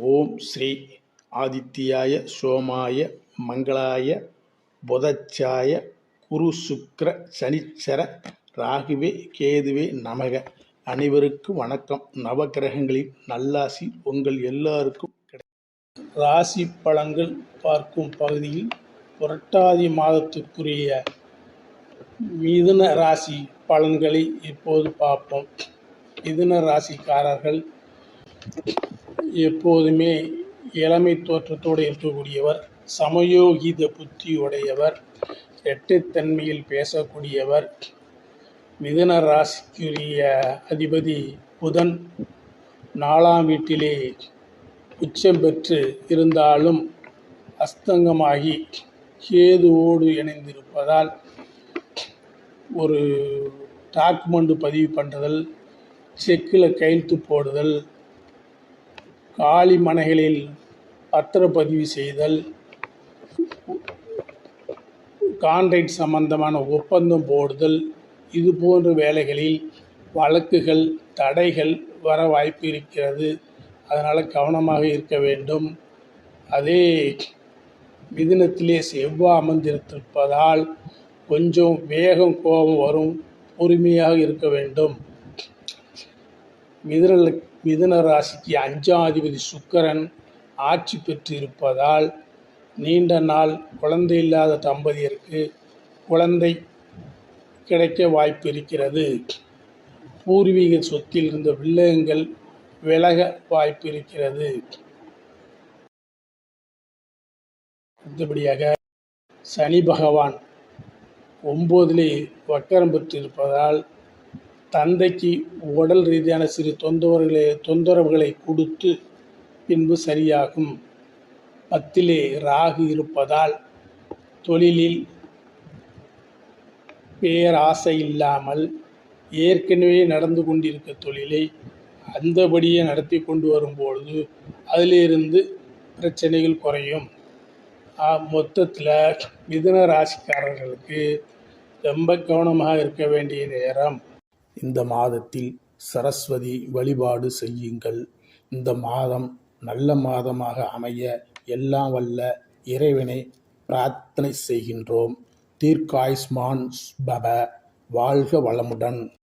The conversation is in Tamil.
ஓம் ஸ்ரீ ஆதித்யாய சோமாய மங்களாய புதச்சாய குரு சுக்ர சனிச்சர ராகுவே கேதுவே நமக. அனைவருக்கும் வணக்கம். நவக்கிரகங்களின் நல்லாசி உங்கள் எல்லாருக்கும் கிடைக்கும். ராசி பழங்கள் பார்க்கும் பகுதியில் புரட்டாதி மாதத்துக்குரிய மிதுன ராசி பலன்களை இப்போது பார்ப்போம். மிதுன ராசிக்காரர்கள் எப்போதுமே இளமை தோற்றத்தோடு இருக்கக்கூடியவர் சமயோகித புத்தியுடையவர் இரட்டைத்தன்மையில் பேசக்கூடியவர் மிதன ராசிக்குரிய அதிபதி புதன் நாலாம் வீட்டிலே உச்சம் பெற்று இருந்தாலும் அஸ்தங்கமாகி கேதுவோடு இணைந்திருப்பதால் ஒரு டாக்குமெண்ட் பதிவு பண்ணுறதல் செக்கில் கையெழுத்து போடுதல் காலி மனைகளில் பத்திரப்பதிவு செய்தல் கான்ட்ராக்ட் சம்பந்தமான ஒப்பந்தம் போடுதல் இது போன்ற வேலைகளில் வழக்குகள் தடைகள் வர வாய்ப்பு இருக்கிறது. அதனால் கவனமாக இருக்க வேண்டும். அதே மிதினத்திலே செவ்வாய் அமர்ந்திருத்திருப்பதால் கொஞ்சம் வேகம் கோபம் வரும் பொறுமையாக இருக்க வேண்டும். மிதுன மிதுன ராசிக்கு அஞ்சாதிபதி சுக்கரன் ஆட்சி பெற்று இருப்பதால் நீண்ட நாள் குழந்தை இல்லாத தம்பதியருக்கு குழந்தை கிடைக்க வாய்ப்பு இருக்கிறது. பூர்வீக சொத்தில் இருந்த வில்லகங்கள் விலக வாய்ப்பு இருக்கிறது. அடுத்தபடியாக சனி பகவான் ஒம்போதிலே வக்கரம் பெற்றிருப்பதால் தந்தைக்கு உடல் ரீதியான சிறு தொந்தரவுகளை தொந்தரவுகளை கொடுத்து பின்பு சரியாகும். பத்திலே ராகு இருப்பதால் தொழிலில் பேராசை இல்லாமல் ஏற்கனவே நடந்து கொண்டிருக்க தொழிலை அந்தபடியே நடத்தி கொண்டு வரும்பொழுது அதிலிருந்து பிரச்சனைகள் குறையும். மொத்தத்தில் மிதுன ராசிக்காரர்களுக்கு ரொம்ப கவனமாக இருக்க வேண்டிய நேரம் இந்த மாதத்தில் சரஸ்வதி வழிபாடு செய்யுங்கள். இந்த மாதம் நல்ல மாதமாக அமைய எல்லாம் வல்ல இறைவனை பிரார்த்தனை செய்கின்றோம். தீர்க்காயுஷ்மான் பப வாழ்க வளமுடன்.